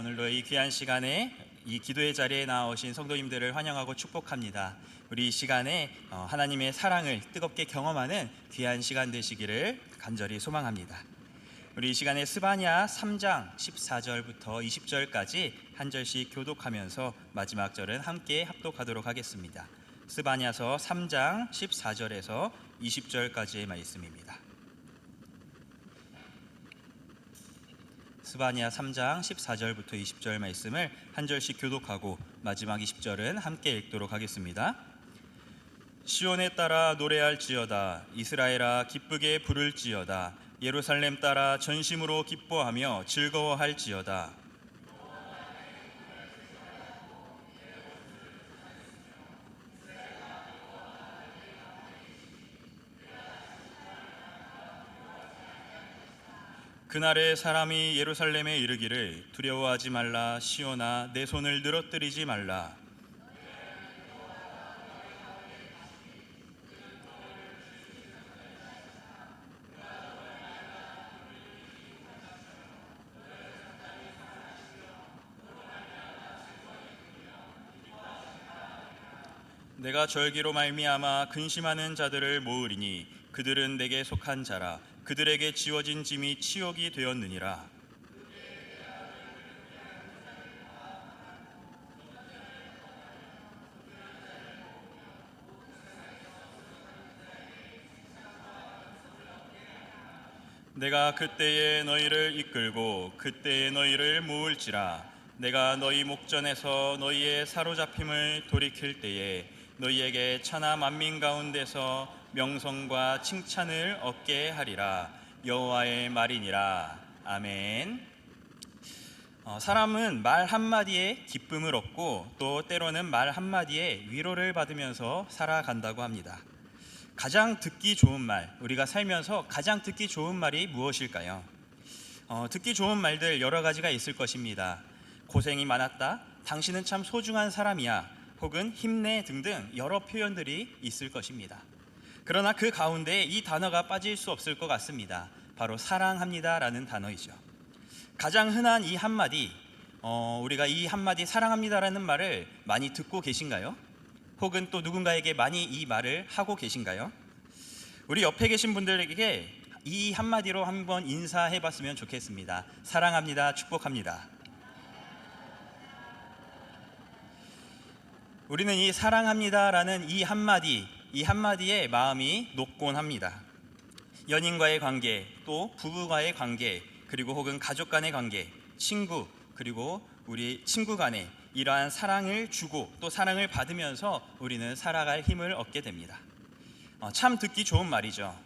오늘도 이 귀한 시간에 이 기도의 자리에 나오신 성도님들을 환영하고 축복합니다. 우리 이 시간에 어, 하나님의 사랑을 뜨겁게 경험하는 귀한 시간 되시기를 간절히 소망합니다. 우리 이 시간에 스바냐 3장 14절부터 20절까지 한 절씩 교독하면서 마지막 절은 함께 합독하도록 하겠습니다. 스바냐서 3장 14절에서 20절까지의 말씀입니다. 스바냐 3장 14절부터 20절 말씀을 한 절씩 교독하고 마지막 20절은 함께 읽도록 하겠습니다. 시온에 따라 노래할지어다. 이스라엘아 기쁘게 부를지어다. 예루살렘 따라 전심으로 기뻐하며 즐거워할지어다 그날에 사람이 예루살렘에 이르기를 두려워하지 말라 시온아 내 손을 늘어뜨리지 말라. 내가 절기로 말미암아 근심하는 자들을 모으리니 그들은 내게 속한 자라 그들에게 지워진 짐이 치욕이 되었느니라. 내가 그때에 너희를 이끌고 그때에 너희를 모을지라. 내가 너희 목전에서 너희의 사로잡힘을 돌이킬 때에 너희에게 천하 만민 가운데서 명성과 칭찬을 얻게 하리라 여호와의 말이니라 아멘. 어, 사람은 말 한마디에 기쁨을 얻고 또 때로는 말 한마디에 위로를 받으면서 살아간다고 합니다. 가장 듣기 좋은 말, 우리가 살면서 가장 듣기 좋은 말이 무엇일까요? 어, 듣기 좋은 말들 여러 가지가 있을 것입니다. 고생이 많았다, 당신은 참 소중한 사람이야, 혹은 힘내 등등 여러 표현들이 있을 것입니다. 그러나 그 가운데 이 단어가 빠질 수 없을 것 같습니다. 바로 사랑합니다라는 단어이죠. 가장 흔한 이 한마디, 어, 우리가 이 한마디 사랑합니다라는 말을 많이 듣고 계신가요? 혹은 또 누군가에게 많이 이 말을 하고 계신가요? 우리 옆에 계신 분들에게 이 한마디로 한번 인사해 봤으면 좋겠습니다. 사랑합니다. 축복합니다. 우리는 이 사랑합니다라는 이 한마디, 이 한마디에 마음이 녹곤 합니다. 연인과의 관계, 또 부부와의 관계, 그리고 혹은 가족 간의 관계, 친구, 그리고 우리 친구 간에 이러한 사랑을 주고 또 사랑을 받으면서 우리는 살아갈 힘을 얻게 됩니다. 어, 참 듣기 좋은 말이죠.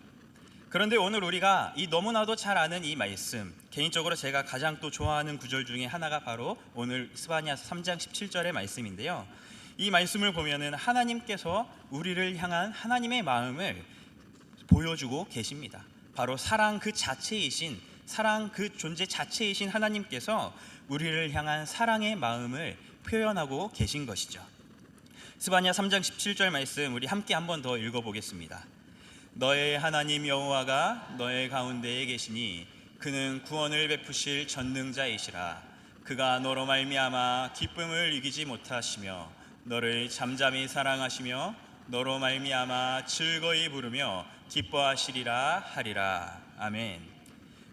그런데 오늘 우리가 이 너무나도 잘 아는 이 말씀, 개인적으로 제가 가장 또 좋아하는 구절 중에 하나가 바로 오늘 스바냐서 3장 17절의 말씀인데요. 이 말씀을 보면은 하나님께서 우리를 향한 하나님의 마음을 보여주고 계십니다. 바로 사랑 그 자체이신 사랑 그 존재 자체이신 하나님께서 우리를 향한 사랑의 마음을 표현하고 계신 것이죠. 스바냐 3장 17절 말씀 우리 함께 한번 더 읽어 보겠습니다. 너의 하나님 여호와가 너의 가운데에 계시니 그는 구원을 베푸실 전능자이시라 그가 너로 말미암아 기쁨을 이기지 못하시며 너를 잠잠히 사랑하시며 너로 말미암아 즐거이 부르며 기뻐하시리라 하리라 아멘.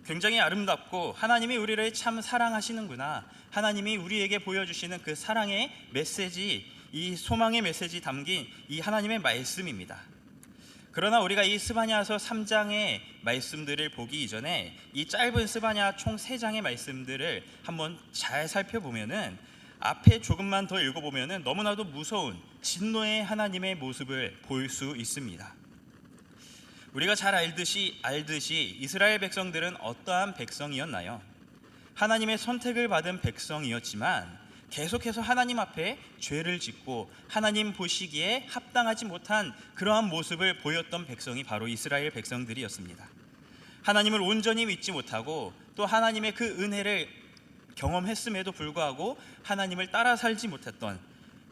굉장히 아름답고 하나님이 우리를 참 사랑하시는구나. 하나님이 우리에게 보여주시는 그 사랑의 메시지, 이 소망의 메시지 담긴 이 하나님의 말씀입니다. 그러나 우리가 이 스바냐서 3장의 말씀들을 보기 이전에 이 짧은 스바냐 총 3장의 말씀들을 한번 잘 살펴보면은 앞에 조금만 더 읽어보면은 너무나도 무서운 진노의 하나님의 모습을 볼 수 있습니다. 우리가 잘 알듯이 알듯이 이스라엘 백성들은 어떠한 백성이었나요? 하나님의 선택을 받은 백성이었지만 계속해서 하나님 앞에 죄를 짓고 하나님 보시기에 합당하지 못한 그러한 모습을 보였던 백성이 바로 이스라엘 백성들이었습니다. 하나님을 온전히 믿지 못하고 또 하나님의 그 은혜를 경험했음에도 불구하고 하나님을 따라 살지 못했던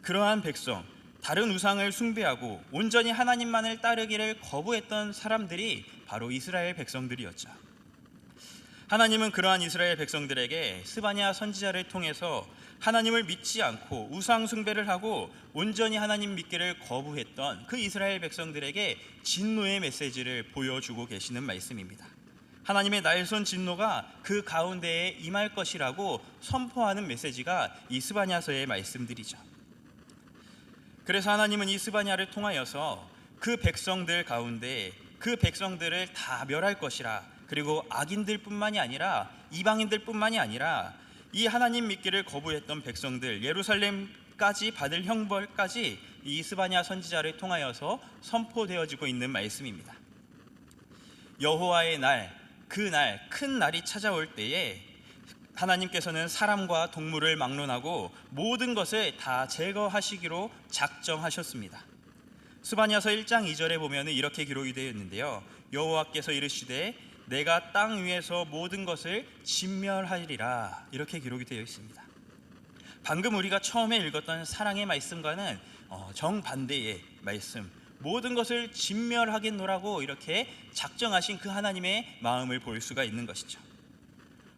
그러한 백성, 다른 우상을 숭배하고 온전히 하나님만을 따르기를 거부했던 사람들이 바로 이스라엘 백성들이었죠. 하나님은 그러한 이스라엘 백성들에게 스바냐 선지자를 통해서 하나님을 믿지 않고 우상 숭배를 하고 온전히 하나님 믿기를 거부했던 그 이스라엘 백성들에게 진노의 메시지를 보여주고 계시는 말씀입니다. 하나님의 날선 진노가 그 가운데에 임할 것이라고 선포하는 메시지가 이 스바냐서의 말씀들이죠. 그래서 하나님은 이 스바냐를 통하여서 그 백성들 가운데 그 백성들을 다 멸할 것이라 그리고 악인들뿐만이 아니라 이방인들뿐만이 아니라 이 하나님 믿기를 거부했던 백성들 예루살렘까지 받을 형벌까지 이 스바냐 선지자를 통하여서 선포되어지고 있는 말씀입니다. 여호와의 날, 그 날, 큰 날이 찾아올 때에 하나님께서는 사람과 동물을 막론하고 모든 것을 다 제거하시기로 작정하셨습니다. 수바냐서 1장 2절에 보면 이렇게 기록이 되어 있는데요. 여호와께서 이르시되 내가 땅 위에서 모든 것을 진멸하리라 이렇게 기록이 되어 있습니다. 방금 우리가 처음에 읽었던 사랑의 말씀과는 어, 정반대의 말씀. 모든 것을 진멸하겠노라고 이렇게 작정하신 그 하나님의 마음을 볼 수가 있는 것이죠.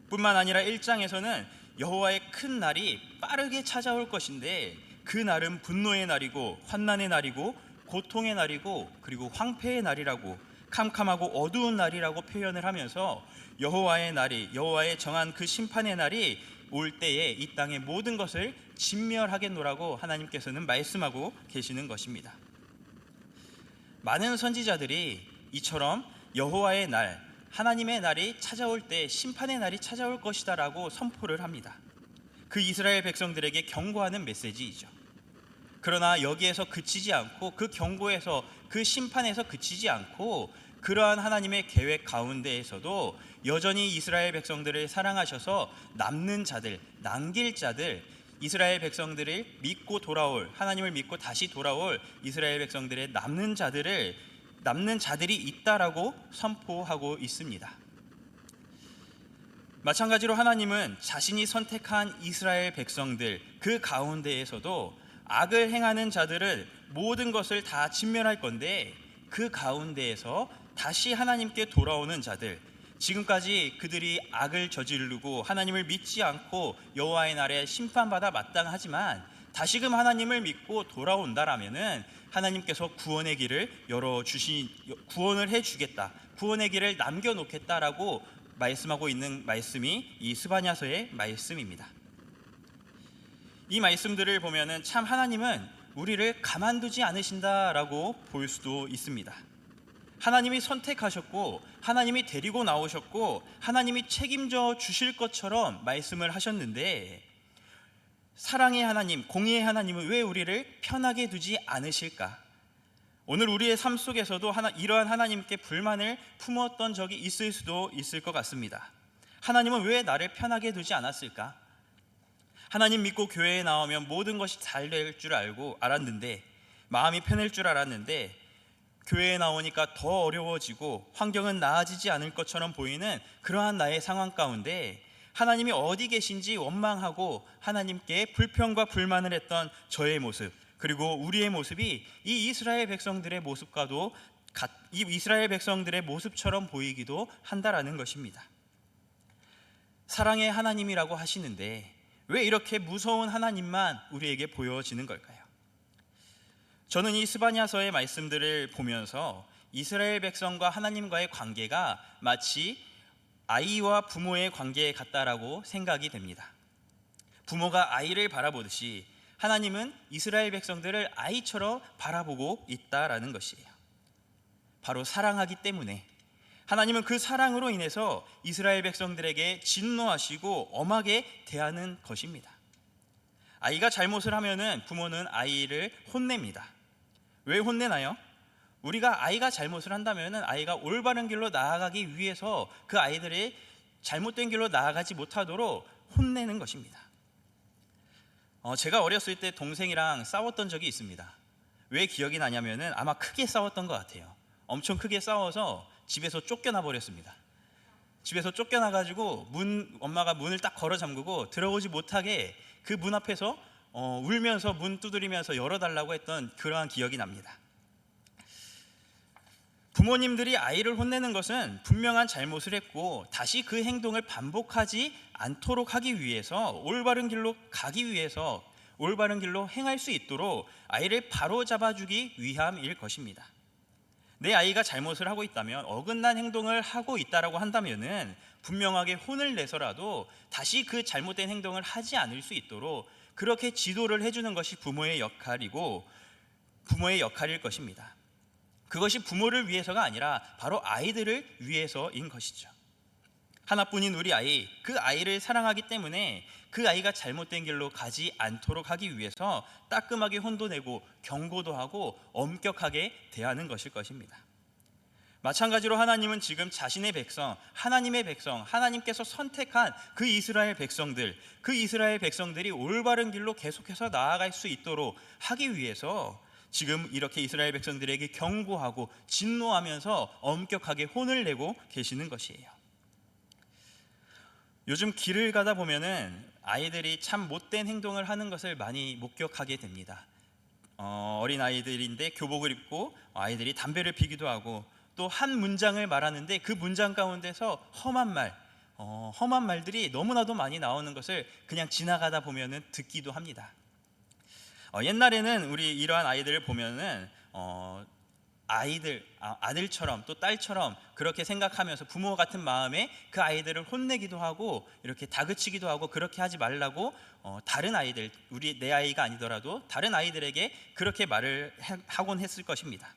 뿐만 아니라 1장에서는 여호와의 큰 날이 빠르게 찾아올 것인데 그 날은 분노의 날이고 환난의 날이고 고통의 날이고 그리고 황폐의 날이라고 캄캄하고 어두운 날이라고 표현을 하면서 여호와의 날이 여호와의 정한 그 심판의 날이 올 때에 이 땅의 모든 것을 진멸하겠노라고 하나님께서는 말씀하고 계시는 것입니다. 많은 선지자들이 이처럼 여호와의 날, 하나님의 날이 찾아올 때 심판의 날이 찾아올 것이다라고 선포를 합니다. 그 이스라엘 백성들에게 경고하는 메시지이죠. 그러나 여기에서 그치지 않고 그 경고에서 그 심판에서 그치지 않고 그러한 하나님의 계획 가운데에서도 여전히 이스라엘 백성들을 사랑하셔서 남는 자들, 남길 자들, 이스라엘 백성들을 믿고 돌아올 하나님을 믿고 다시 돌아올 이스라엘 백성들의 남는 자들을 남는 자들이 있다라고 선포하고 있습니다. 마찬가지로 하나님은 자신이 선택한 이스라엘 백성들 그 가운데에서도 악을 행하는 자들을 모든 것을 다 진멸할 건데 그 가운데에서 다시 하나님께 돌아오는 자들 지금까지 그들이 악을 저지르고 하나님을 믿지 않고 여호와의 날에 심판받아 마땅하지만 다시금 하나님을 믿고 돌아온다라면은 하나님께서 구원의 길을 열어 주시 구원을 해 주겠다. 구원의 길을 남겨 놓겠다라고 말씀하고 있는 말씀이 이 스바냐서의 말씀입니다. 이 말씀들을 보면은 참 하나님은 우리를 가만두지 않으신다라고 볼 수도 있습니다. 하나님이 선택하셨고 하나님이 데리고 나오셨고 하나님이 책임져 주실 것처럼 말씀을 하셨는데 사랑의 하나님, 공의의 하나님은 왜 우리를 편하게 두지 않으실까? 오늘 우리의 삶 속에서도 하나, 이러한 하나님께 불만을 품었던 적이 있을 수도 있을 것 같습니다. 하나님은 왜 나를 편하게 두지 않았을까? 하나님 믿고 교회에 나오면 모든 것이 잘 될 줄 알고 알았는데 마음이 편할 줄 알았는데 교회에 나오니까 더 어려워지고 환경은 나아지지 않을 것처럼 보이는 그러한 나의 상황 가운데 하나님이 어디 계신지 원망하고 하나님께 불평과 불만을 했던 저의 모습 그리고 우리의 모습이 이 이스라엘 백성들의 모습과도 이 이스라엘 백성들의 모습처럼 보이기도 한다라는 것입니다. 사랑의 하나님이라고 하시는데 왜 이렇게 무서운 하나님만 우리에게 보여지는 걸까요? 저는 이 스바냐서의 말씀들을 보면서 이스라엘 백성과 하나님과의 관계가 마치 아이와 부모의 관계 같다라고 생각이 됩니다. 부모가 아이를 바라보듯이 하나님은 이스라엘 백성들을 아이처럼 바라보고 있다라는 것이에요. 바로 사랑하기 때문에 하나님은 그 사랑으로 인해서 이스라엘 백성들에게 진노하시고 엄하게 대하는 것입니다. 아이가 잘못을 하면은 부모는 아이를 혼냅니다. 왜 혼내나요? 우리가 아이가 잘못을 한다면은 아이가 올바른 길로 나아가기 위해서 그 아이들이 잘못된 길로 나아가지 못하도록 혼내는 것입니다. 어, 제가 어렸을 때 동생이랑 싸웠던 적이 있습니다. 왜 기억이 나냐면은 아마 크게 싸웠던 것 같아요. 엄청 크게 싸워서 집에서 쫓겨나 버렸습니다. 집에서 쫓겨나 가지고 문 엄마가 문을 딱 걸어 잠그고 들어오지 못하게 그 문 앞에서 어, 울면서 문 두드리면서 열어달라고 했던 그러한 기억이 납니다. 부모님들이 아이를 혼내는 것은 분명한 잘못을 했고 다시 그 행동을 반복하지 않도록 하기 위해서 올바른 길로 가기 위해서 올바른 길로 행할 수 있도록 아이를 바로 잡아주기 위함일 것입니다. 내 아이가 잘못을 하고 있다면 어긋난 행동을 하고 있다라고 한다면은 분명하게 혼을 내서라도 다시 그 잘못된 행동을 하지 않을 수 있도록 그렇게 지도를 해주는 것이 부모의 역할이고 부모의 역할일 것입니다. 그것이 부모를 위해서가 아니라 바로 아이들을 위해서인 것이죠. 하나뿐인 우리 아이, 그 아이를 사랑하기 때문에 그 아이가 잘못된 길로 가지 않도록 하기 위해서 따끔하게 혼도 내고 경고도 하고 엄격하게 대하는 것일 것입니다. 마찬가지로 하나님은 지금 자신의 백성, 하나님의 백성, 하나님께서 선택한 그 이스라엘 백성들, 그 이스라엘 백성들이 올바른 길로 계속해서 나아갈 수 있도록 하기 위해서 지금 이렇게 이스라엘 백성들에게 경고하고 진노하면서 엄격하게 혼을 내고 계시는 것이에요. 요즘 길을 가다 보면은 아이들이 참 못된 행동을 하는 것을 많이 목격하게 됩니다. 어, 어린 아이들인데 교복을 입고 아이들이 담배를 피기도 하고 또 한 문장을 말하는데 그 문장 가운데서 험한 말, 어, 험한 말들이 너무나도 많이 나오는 것을 그냥 지나가다 보면은 듣기도 합니다. 어, 옛날에는 우리 이러한 아이들을 보면은 어, 아이들 아, 아들처럼 또 딸처럼 그렇게 생각하면서 부모 같은 마음에 그 아이들을 혼내기도 하고 이렇게 다그치기도 하고 그렇게 하지 말라고 어, 다른 아이들 우리 내 아이가 아니더라도 다른 아이들에게 그렇게 말을 해- 하곤 했을 것입니다.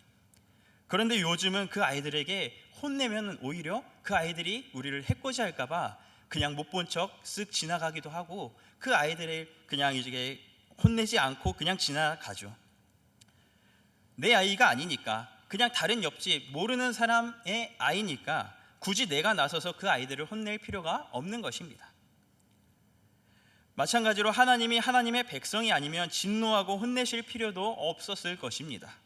그런데 요즘은 그 아이들에게 혼내면 오히려 그 아이들이 우리를 해코지할까봐 그냥 못 본 척 쓱 지나가기도 하고 그 아이들을 그냥 이제 혼내지 않고 그냥 지나가죠. 내 아이가 아니니까 그냥 다른 옆집 모르는 사람의 아이니까 굳이 내가 나서서 그 아이들을 혼낼 필요가 없는 것입니다. 마찬가지로 하나님이 하나님의 백성이 아니면 진노하고 혼내실 필요도 없었을 것입니다.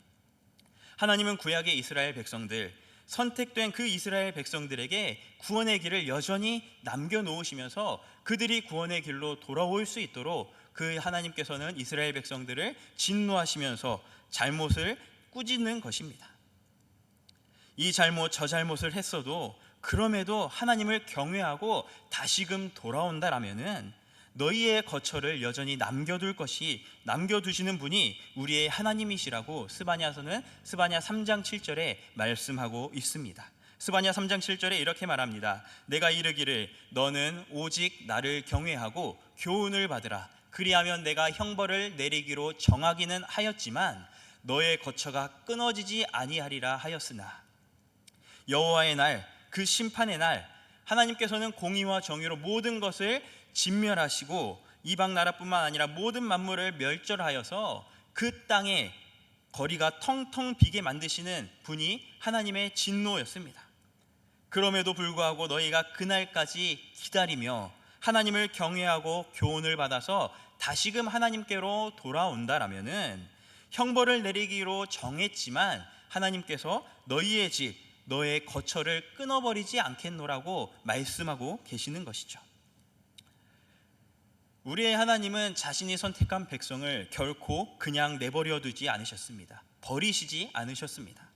하나님은 구약의 이스라엘 백성들 선택된 그 이스라엘 백성들에게 구원의 길을 여전히 남겨 놓으시면서 그들이 구원의 길로 돌아올 수 있도록 그 하나님께서는 이스라엘 백성들을 진노하시면서 잘못을 꾸짖는 것입니다. 이 잘못 저 잘못을 했어도 그럼에도 하나님을 경외하고 다시금 돌아온다라면은 너희의 거처를 여전히 남겨둘 것이 남겨두시는 분이 우리의 하나님이시라고 스바냐서는 스바냐 3장 7절에 말씀하고 있습니다. 스바냐 3장 7절에 이렇게 말합니다. 내가 이르기를 너는 오직 나를 경외하고 교훈을 받으라. 그리하면 내가 형벌을 내리기로 정하기는 하였지만 너의 거처가 끊어지지 아니하리라 하였으나 여호와의 날 그 심판의 날 하나님께서는 공의와 정의로 모든 것을 진멸하시고 이방 나라뿐만 아니라 모든 만물을 멸절하여서 그 땅에 거리가 텅텅 비게 만드시는 분이 하나님의 진노였습니다. 그럼에도 불구하고 너희가 그날까지 기다리며 하나님을 경외하고 교훈을 받아서 다시금 하나님께로 돌아온다라면은 형벌을 내리기로 정했지만 하나님께서 너희의 집 너의 거처를 끊어버리지 않겠노라고 말씀하고 계시는 것이죠. 우리의 하나님은 자신이 선택한 백성을 결코 그냥 내버려 두지 않으셨습니다. 버리시지 않으셨습니다.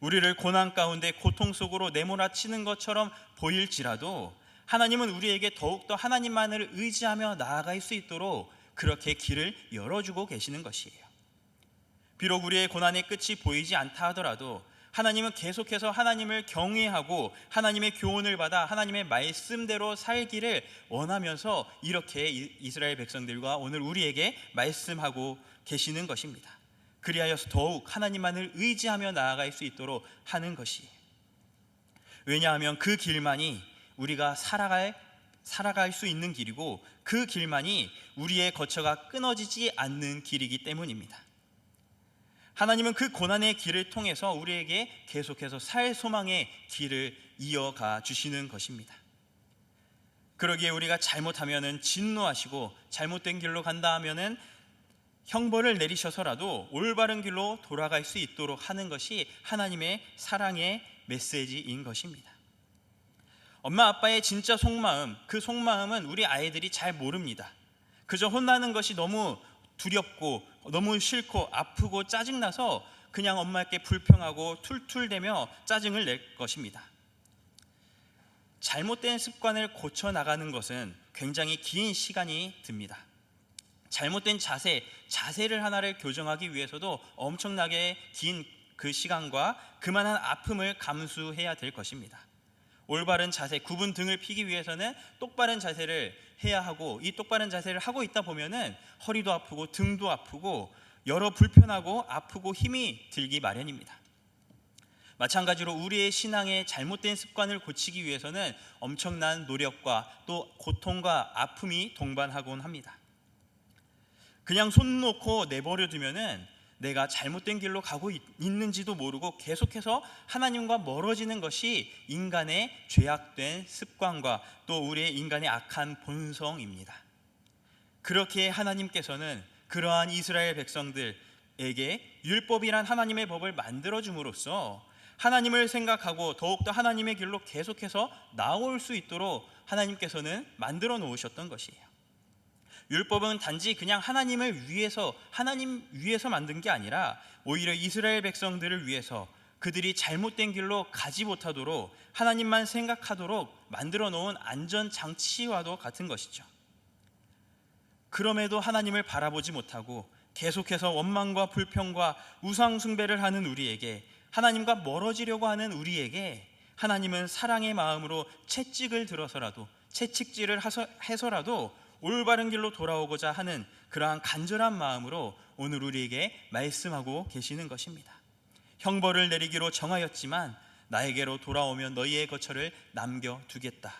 우리를 고난 가운데 고통 속으로 내몰아치는 것처럼 보일지라도 하나님은 우리에게 더욱더 하나님만을 의지하며 나아갈 수 있도록 그렇게 길을 열어주고 계시는 것이에요. 비록 우리의 고난의 끝이 보이지 않다 하더라도 하나님은 계속해서 하나님을 경외하고 하나님의 교훈을 받아 하나님의 말씀대로 살기를 원하면서 이렇게 이- 이스라엘 백성들과 오늘 우리에게 말씀하고 계시는 것입니다. 그리하여서 더욱 하나님만을 의지하며 나아갈 수 있도록 하는 것이 왜냐하면 그 길만이 우리가 살아갈 살아갈 수 있는 길이고 그 길만이 우리의 거처가 끊어지지 않는 길이기 때문입니다. 하나님은 그 고난의 길을 통해서 우리에게 계속해서 살 소망의 길을 이어가 주시는 것입니다. 그러기에 우리가 잘못하면은 진노하시고 잘못된 길로 간다 하면은 형벌을 내리셔서라도 올바른 길로 돌아갈 수 있도록 하는 것이 하나님의 사랑의 메시지인 것입니다. 엄마 아빠의 진짜 속마음, 그 속마음은 우리 아이들이 잘 모릅니다. 그저 혼나는 것이 너무 두렵고 너무 싫고 아프고 짜증나서 그냥 엄마께 불평하고 툴툴대며 짜증을 낼 것입니다. 잘못된 습관을 고쳐 나가는 것은 굉장히 긴 시간이 듭니다. 잘못된 자세, 자세를 하나를 교정하기 위해서도 엄청나게 긴 그 시간과 그만한 아픔을 감수해야 될 것입니다. 올바른 자세, 구분 등을 피기 위해서는 똑바른 자세를 해야 하고 이 똑바른 자세를 하고 있다 보면은 허리도 아프고 등도 아프고 여러 불편하고 아프고 힘이 들기 마련입니다. 마찬가지로 우리의 신앙의 잘못된 습관을 고치기 위해서는 엄청난 노력과 또 고통과 아픔이 동반하곤 합니다. 그냥 손 놓고 내버려 두면은 내가 잘못된 길로 가고 있- 있는지도 모르고 계속해서 하나님과 멀어지는 것이 인간의 죄악된 습관과 또 우리의 인간의 악한 본성입니다. 그렇게 하나님께서는 그러한 이스라엘 백성들에게 율법이란 하나님의 법을 만들어 줌으로써 하나님을 생각하고 더욱더 하나님의 길로 계속해서 나올 수 있도록 하나님께서는 만들어 놓으셨던 것이에요. 율법은 단지 그냥 하나님을 위해서 하나님 위해서 만든 게 아니라 오히려 이스라엘 백성들을 위해서 그들이 잘못된 길로 가지 못하도록 하나님만 생각하도록 만들어 놓은 안전 장치와도 같은 것이죠. 그럼에도 하나님을 바라보지 못하고 계속해서 원망과 불평과 우상 숭배를 하는 우리에게 하나님과 멀어지려고 하는 우리에게 하나님은 사랑의 마음으로 채찍을 들어서라도 채찍질을 해서라도 올바른 길로 돌아오고자 하는 그러한 간절한 마음으로 오늘 우리에게 말씀하고 계시는 것입니다. 형벌을 내리기로 정하였지만 나에게로 돌아오면 너희의 거처를 남겨 두겠다.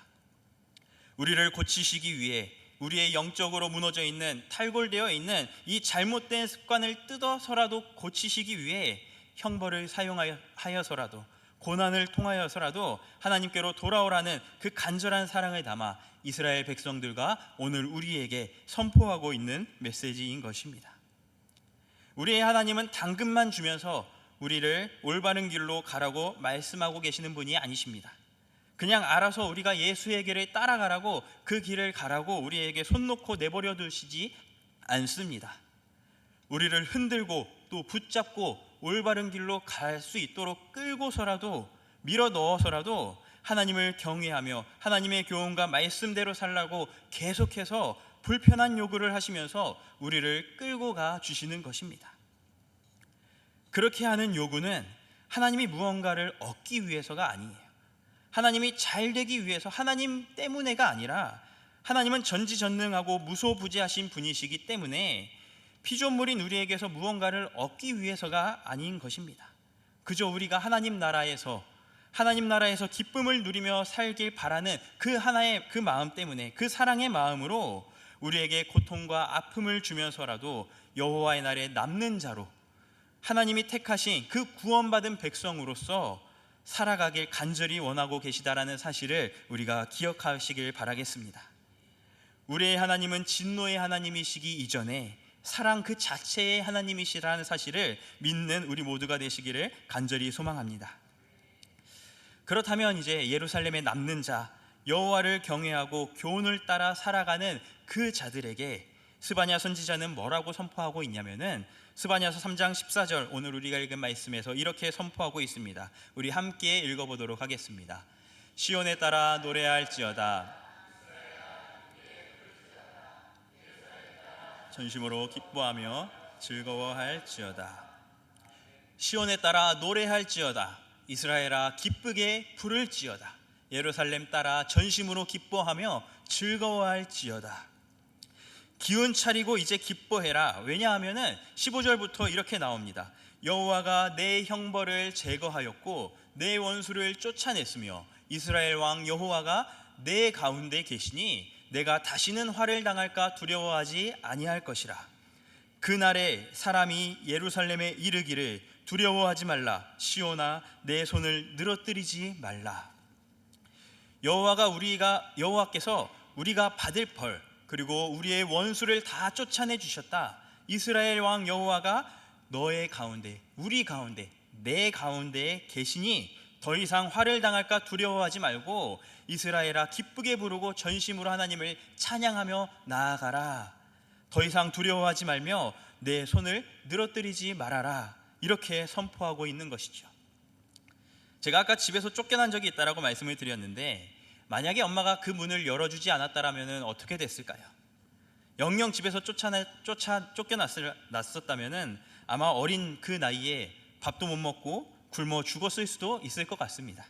우리를 고치시기 위해 우리의 영적으로 무너져 있는 탈골되어 있는 이 잘못된 습관을 뜯어서라도 고치시기 위해 형벌을 사용하여서라도 고난을 통하여서라도 하나님께로 돌아오라는 그 간절한 사랑을 담아 이스라엘 백성들과 오늘 우리에게 선포하고 있는 메시지인 것입니다. 우리의 하나님은 당근만 주면서 우리를 올바른 길로 가라고 말씀하고 계시는 분이 아니십니다. 그냥 알아서 우리가 예수의 길을 따라가라고 그 길을 가라고 우리에게 손 놓고 내버려 두시지 않습니다. 우리를 흔들고 또 붙잡고 올바른 길로 갈 수 있도록 끌고서라도 밀어 넣어서라도 하나님을 경외하며 하나님의 교훈과 말씀대로 살라고 계속해서 불편한 요구를 하시면서 우리를 끌고 가 주시는 것입니다. 그렇게 하는 요구는 하나님이 무언가를 얻기 위해서가 아니에요. 하나님이 잘 되기 위해서 하나님 때문에가 아니라 하나님은 전지전능하고 무소부지하신 분이시기 때문에 피조물인 우리에게서 무언가를 얻기 위해서가 아닌 것입니다. 그저 우리가 하나님 나라에서 하나님 나라에서 기쁨을 누리며 살길 바라는 그 하나의 그 마음 때문에 그 사랑의 마음으로 우리에게 고통과 아픔을 주면서라도 여호와의 날에 남는 자로 하나님이 택하신 그 구원받은 백성으로서 살아가길 간절히 원하고 계시다라는 사실을 우리가 기억하시길 바라겠습니다. 우리의 하나님은 진노의 하나님이시기 이전에 사랑 그 자체의 하나님이시라는 사실을 믿는 우리 모두가 되시기를 간절히 소망합니다. 그렇다면 이제 예루살렘에 남는 자 여호와를 경외하고 교훈을 따라 살아가는 그 자들에게 스바냐 선지자는 뭐라고 선포하고 있냐면은 스바냐서 3장 14절 오늘 우리가 읽은 말씀에서 이렇게 선포하고 있습니다. 우리 함께 읽어 보도록 하겠습니다. 시온에 따라 노래할지어다 전심으로 기뻐하며 즐거워할지어다. 시온에 따라 노래할지어다. 이스라엘아 기쁘게 부를지어다. 예루살렘 따라 전심으로 기뻐하며 즐거워할지어다. 기운 차리고 이제 기뻐해라. 왜냐하면은 15절부터 이렇게 나옵니다. 여호와가 내 형벌을 제거하였고 내 원수를 쫓아냈으며 이스라엘 왕 여호와가 내 가운데 계시니 내가 다시는 화를 당할까 두려워하지 아니할 것이라. 그날에 사람이 예루살렘에 이르기를 두려워하지 말라. 시온아 내 손을 늘어뜨리지 말라. 여호와가 우리가 여호와께서 우리가 받을 벌 그리고 우리의 원수를 다 쫓아내 주셨다. 이스라엘 왕 여호와가 너의 가운데 우리 가운데 내 가운데에 계시니 더 이상 화를 당할까 두려워하지 말고 이스라엘아 기쁘게 부르고 전심으로 하나님을 찬양하며 나아가라 더 이상 두려워하지 말며 내 손을 늘어뜨리지 말아라 이렇게 선포하고 있는 것이죠. 제가 아까 집에서 쫓겨난 적이 있다라고 말씀을 드렸는데 만약에 엄마가 그 문을 열어주지 않았다라면 어떻게 됐을까요? 영영 집에서 쫓아내, 쫓아 쫓겨났었다면은 아마 어린 그 나이에 밥도 못 먹고 굶어 죽었을 수도 있을 것 같습니다.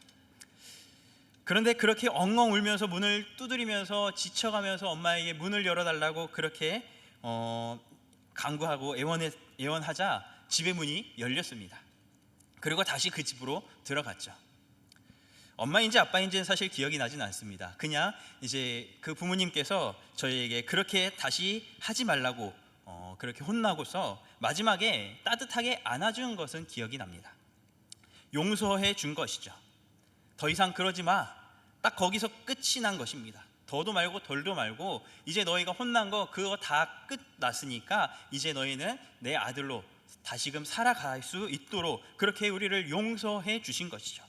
그런데 그렇게 엉엉 울면서 문을 두드리면서 지쳐가면서 엄마에게 문을 열어달라고 그렇게 어, 강구하고 애원해, 애원하자 집의 문이 열렸습니다. 그리고 다시 그 집으로 들어갔죠. 엄마인지 아빠인지는 사실 기억이 나진 않습니다. 그냥 이제 그 부모님께서 저희에게 그렇게 다시 하지 말라고 어, 그렇게 혼나고서 마지막에 따뜻하게 안아준 것은 기억이 납니다. 용서해 준 것이죠. 더 이상 그러지 마. 딱 거기서 끝이 난 것입니다. 더도 말고 덜도 말고 이제 너희가 혼난 거 그거 다 끝났으니까 이제 너희는 내 아들로 다시금 살아갈 수 있도록 그렇게 우리를 용서해 주신 것이죠.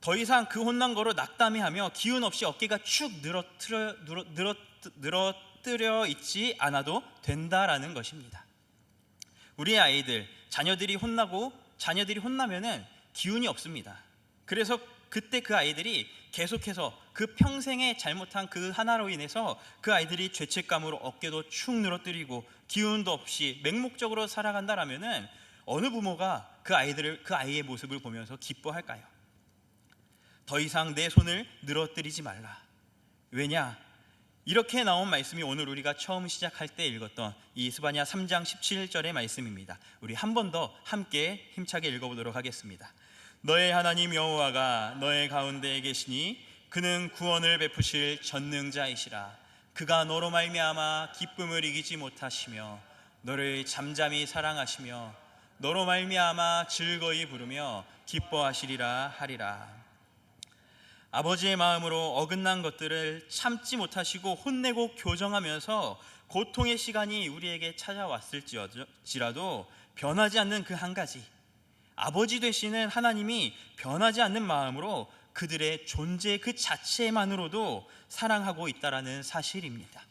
더 이상 그 혼난 거로 낙담해하며 기운 없이 어깨가 축 늘어뜨려 늘어, 늘어, 늘어뜨려 있지 않아도 된다라는 것입니다. 우리의 아이들 자녀들이 혼나고 자녀들이 혼나면은 기운이 없습니다. 그래서 그때 그 아이들이 계속해서 그 평생에 잘못한 그 하나로 인해서 그 아이들이 죄책감으로 어깨도 축 늘어뜨리고 기운도 없이 맹목적으로 살아간다라면은 어느 부모가 그 아이들을 그 아이의 모습을 보면서 기뻐할까요? 더 이상 내 손을 늘어뜨리지 말라. 왜냐? 이렇게 나온 말씀이 오늘 우리가 처음 시작할 때 읽었던 이 스바냐 3장 17절의 말씀입니다. 우리 한 번 더 함께 힘차게 읽어보도록 하겠습니다. 너의 하나님 여호와가 너의 가운데에 계시니 그는 구원을 베푸실 전능자이시라. 그가 너로 말미암아 기쁨을 이기지 못하시며 너를 잠잠히 사랑하시며 너로 말미암아 즐거이 부르며 기뻐하시리라 하리라. 아버지의 마음으로 어긋난 것들을 참지 못하시고 혼내고 교정하면서 고통의 시간이 우리에게 찾아왔을지라도 변하지 않는 그 한 가지 아버지 되시는 하나님이 변하지 않는 마음으로 그들의 존재 그 자체만으로도 사랑하고 있다라는 사실입니다.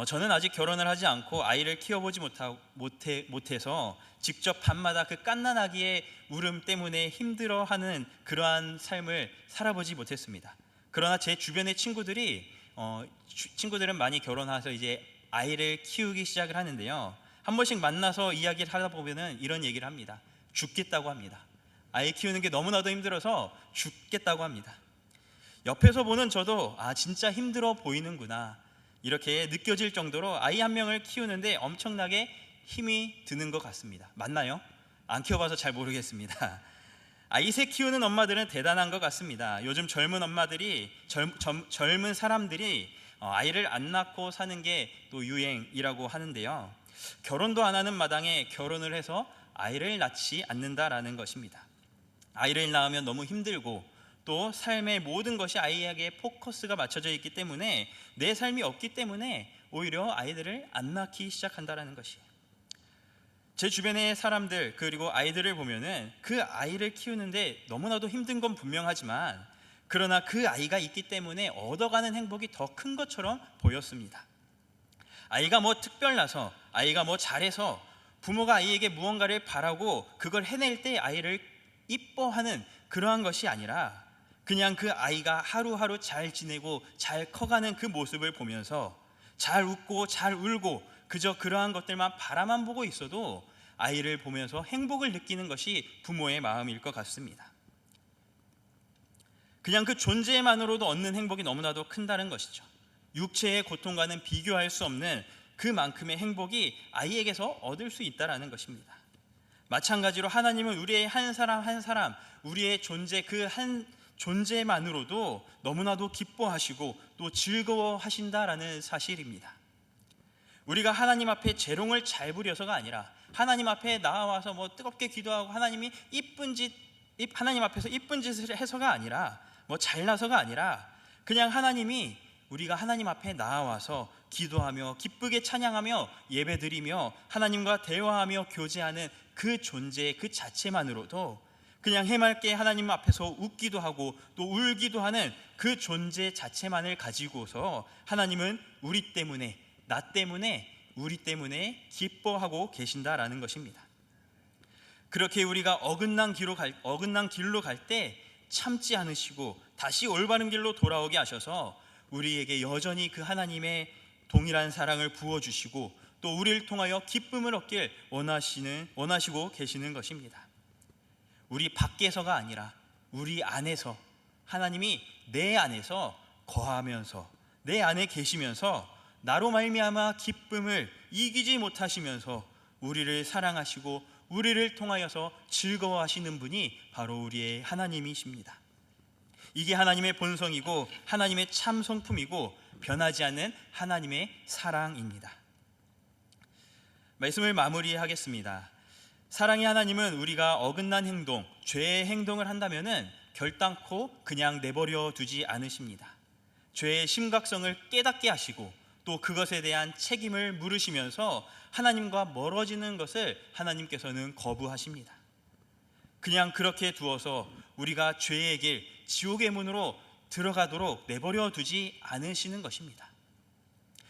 어, 저는 아직 결혼을 하지 않고 아이를 키워보지 못하, 못해, 못해서 직접 밤마다 그 깐난아기의 울음 때문에 힘들어하는 그러한 삶을 살아보지 못했습니다. 그러나 제 주변의 친구들이 어, 주, 친구들은 많이 결혼해서 이제 아이를 키우기 시작을 하는데요. 한 번씩 만나서 이야기를 하다 보면은 이런 얘기를 합니다. 죽겠다고 합니다. 아이 키우는 게 너무나도 힘들어서 죽겠다고 합니다. 옆에서 보는 저도 아 진짜 힘들어 보이는구나 이렇게 느껴질 정도로 아이 한 명을 키우는데 엄청나게 힘이 드는 것 같습니다. 맞나요? 안 키워봐서 잘 모르겠습니다. 아이 새 키우는 엄마들은 대단한 것 같습니다. 요즘 젊은 엄마들이 젊, 젊, 젊은 사람들이 어, 아이를 안 낳고 사는 게 또 유행이라고 하는데요. 결혼도 안 하는 마당에 결혼을 해서 아이를 낳지 않는다라는 것입니다. 아이를 낳으면 너무 힘들고 또 삶의 모든 것이 아이에게 포커스가 맞춰져 있기 때문에 내 삶이 없기 때문에 오히려 아이들을 안 낳기 시작한다라는 것이에요. 제 주변의 사람들 그리고 아이들을 보면은 그 아이를 키우는데 너무나도 힘든 건 분명하지만 그러나 그 아이가 있기 때문에 얻어가는 행복이 더 큰 것처럼 보였습니다. 아이가 뭐 특별나서 아이가 뭐 잘해서 부모가 아이에게 무언가를 바라고 그걸 해낼 때 아이를 이뻐하는 그러한 것이 아니라 그냥 그 아이가 하루하루 잘 지내고 잘 커가는 그 모습을 보면서 잘 웃고 잘 울고 그저 그러한 것들만 바라만 보고 있어도 아이를 보면서 행복을 느끼는 것이 부모의 마음일 것 같습니다. 그냥 그 존재만으로도 얻는 행복이 너무나도 큰다는 것이죠. 육체의 고통과는 비교할 수 없는 그만큼의 행복이 아이에게서 얻을 수 있다라는 것입니다. 마찬가지로 하나님은 우리의 한 사람 한 사람 우리의 존재 그 한 존재만으로도 너무나도 기뻐하시고 또 즐거워하신다라는 사실입니다. 우리가 하나님 앞에 재롱을 잘 부려서가 아니라 하나님 앞에 나와서 뭐 뜨겁게 기도하고 하나님이 이쁜 짓 하나님 앞에서 이쁜 짓을 해서가 아니라 뭐 잘나서가 아니라 그냥 하나님이 우리가 하나님 앞에 나와서 기도하며 기쁘게 찬양하며 예배드리며 하나님과 대화하며 교제하는 그 존재 그 자체만으로도 그냥 해맑게 하나님 앞에서 웃기도 하고 또 울기도 하는 그 존재 자체만을 가지고서 하나님은 우리 때문에 나 때문에 우리 때문에 기뻐하고 계신다라는 것입니다. 그렇게 우리가 어긋난 길로 갈 어긋난 길로 갈 때 참지 않으시고 다시 올바른 길로 돌아오게 하셔서 우리에게 여전히 그 하나님의 동일한 사랑을 부어 주시고 또 우리를 통하여 기쁨을 얻길 원하시는 원하시고 계시는 것입니다. 우리 밖에서가 아니라 우리 안에서 하나님이 내 안에서 거하면서 내 안에 계시면서 나로 말미암아 기쁨을 이기지 못하시면서 우리를 사랑하시고 우리를 통하여서 즐거워하시는 분이 바로 우리의 하나님이십니다. 이게 하나님의 본성이고 하나님의 참 성품이고 변하지 않는 하나님의 사랑입니다. 말씀을 마무리하겠습니다. 사랑의 하나님은 우리가 어긋난 행동, 죄의 행동을 한다면은 결단코 그냥 내버려 두지 않으십니다. 죄의 심각성을 깨닫게 하시고 또 그것에 대한 책임을 물으시면서 하나님과 멀어지는 것을 하나님께서는 거부하십니다. 그냥 그렇게 두어서 우리가 죄의 길, 지옥의 문으로 들어가도록 내버려 두지 않으시는 것입니다.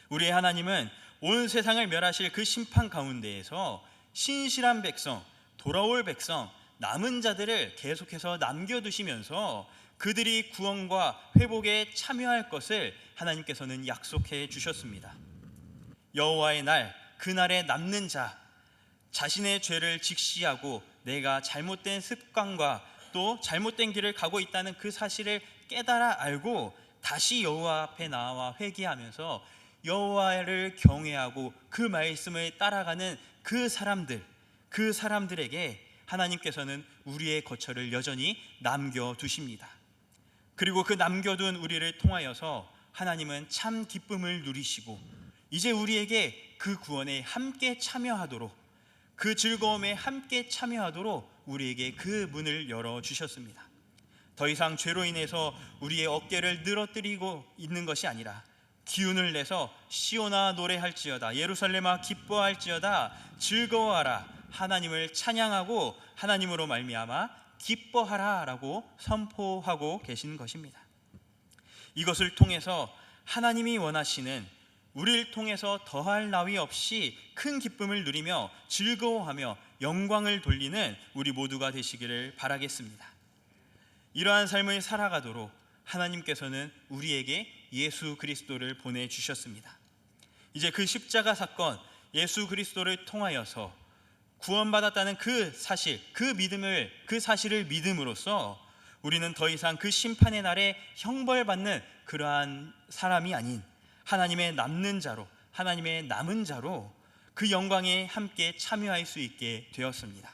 우리의 하나님은 온 세상을 멸하실 그 심판 가운데에서 신실한 백성, 돌아올 백성, 남은 자들을 계속해서 남겨두시면서 그들이 구원과 회복에 참여할 것을 하나님께서는 약속해 주셨습니다. 여호와의 날, 그날에 남는 자, 자신의 죄를 직시하고 내가 잘못된 습관과 또 잘못된 길을 가고 있다는 그 사실을 깨달아 알고 다시 여호와 앞에 나와 회개하면서 여호와를 경외하고 그 말씀을 따라가는 그 사람들, 그 사람들에게 하나님께서는 우리의 거처를 여전히 남겨 두십니다. 그리고 그 남겨둔 우리를 통하여서 하나님은 참 기쁨을 누리시고 이제 우리에게 그 구원에 함께 참여하도록 그 즐거움에 함께 참여하도록 우리에게 그 문을 열어 주셨습니다. 더 이상 죄로 인해서 우리의 어깨를 늘어뜨리고 있는 것이 아니라 기운을 내서 시오나 노래할지어다 예루살렘아 기뻐할지어다 즐거워하라 하나님을 찬양하고 하나님으로 말미암아 기뻐하라라고 선포하고 계신 것입니다. 이것을 통해서 하나님이 원하시는 우리를 통해서 더할 나위 없이 큰 기쁨을 누리며 즐거워하며 영광을 돌리는 우리 모두가 되시기를 바라겠습니다. 이러한 삶을 살아가도록 하나님께서는 우리에게 예수 그리스도를 보내 주셨습니다. 이제 그 십자가 사건 예수 그리스도를 통하여서 구원받았다는 그 사실, 그 믿음을 그 사실을 믿음으로써 우리는 더 이상 그 심판의 날에 형벌받는 그러한 사람이 아닌 하나님의 남는 자로 하나님의 남은 자로 그 영광에 함께 참여할 수 있게 되었습니다.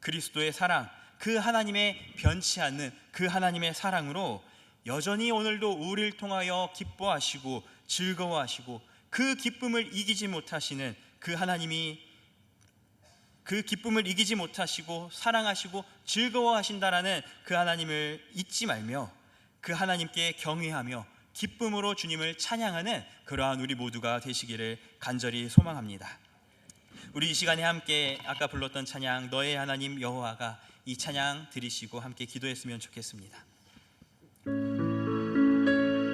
그리스도의 사랑, 그 하나님의 변치 않는 그 하나님의 사랑으로 여전히 오늘도 우리를 통하여 기뻐하시고 즐거워하시고 그 기쁨을 이기지 못하시는 그 하나님이 그 기쁨을 이기지 못하시고 사랑하시고 즐거워하신다라는 그 하나님을 잊지 말며 그 하나님께 경외하며 기쁨으로 주님을 찬양하는 그러한 우리 모두가 되시기를 간절히 소망합니다. 우리 이 시간에 함께 아까 불렀던 찬양 너의 하나님 여호와가 이 찬양 들으시고 함께 기도했으면 좋겠습니다. Thank you.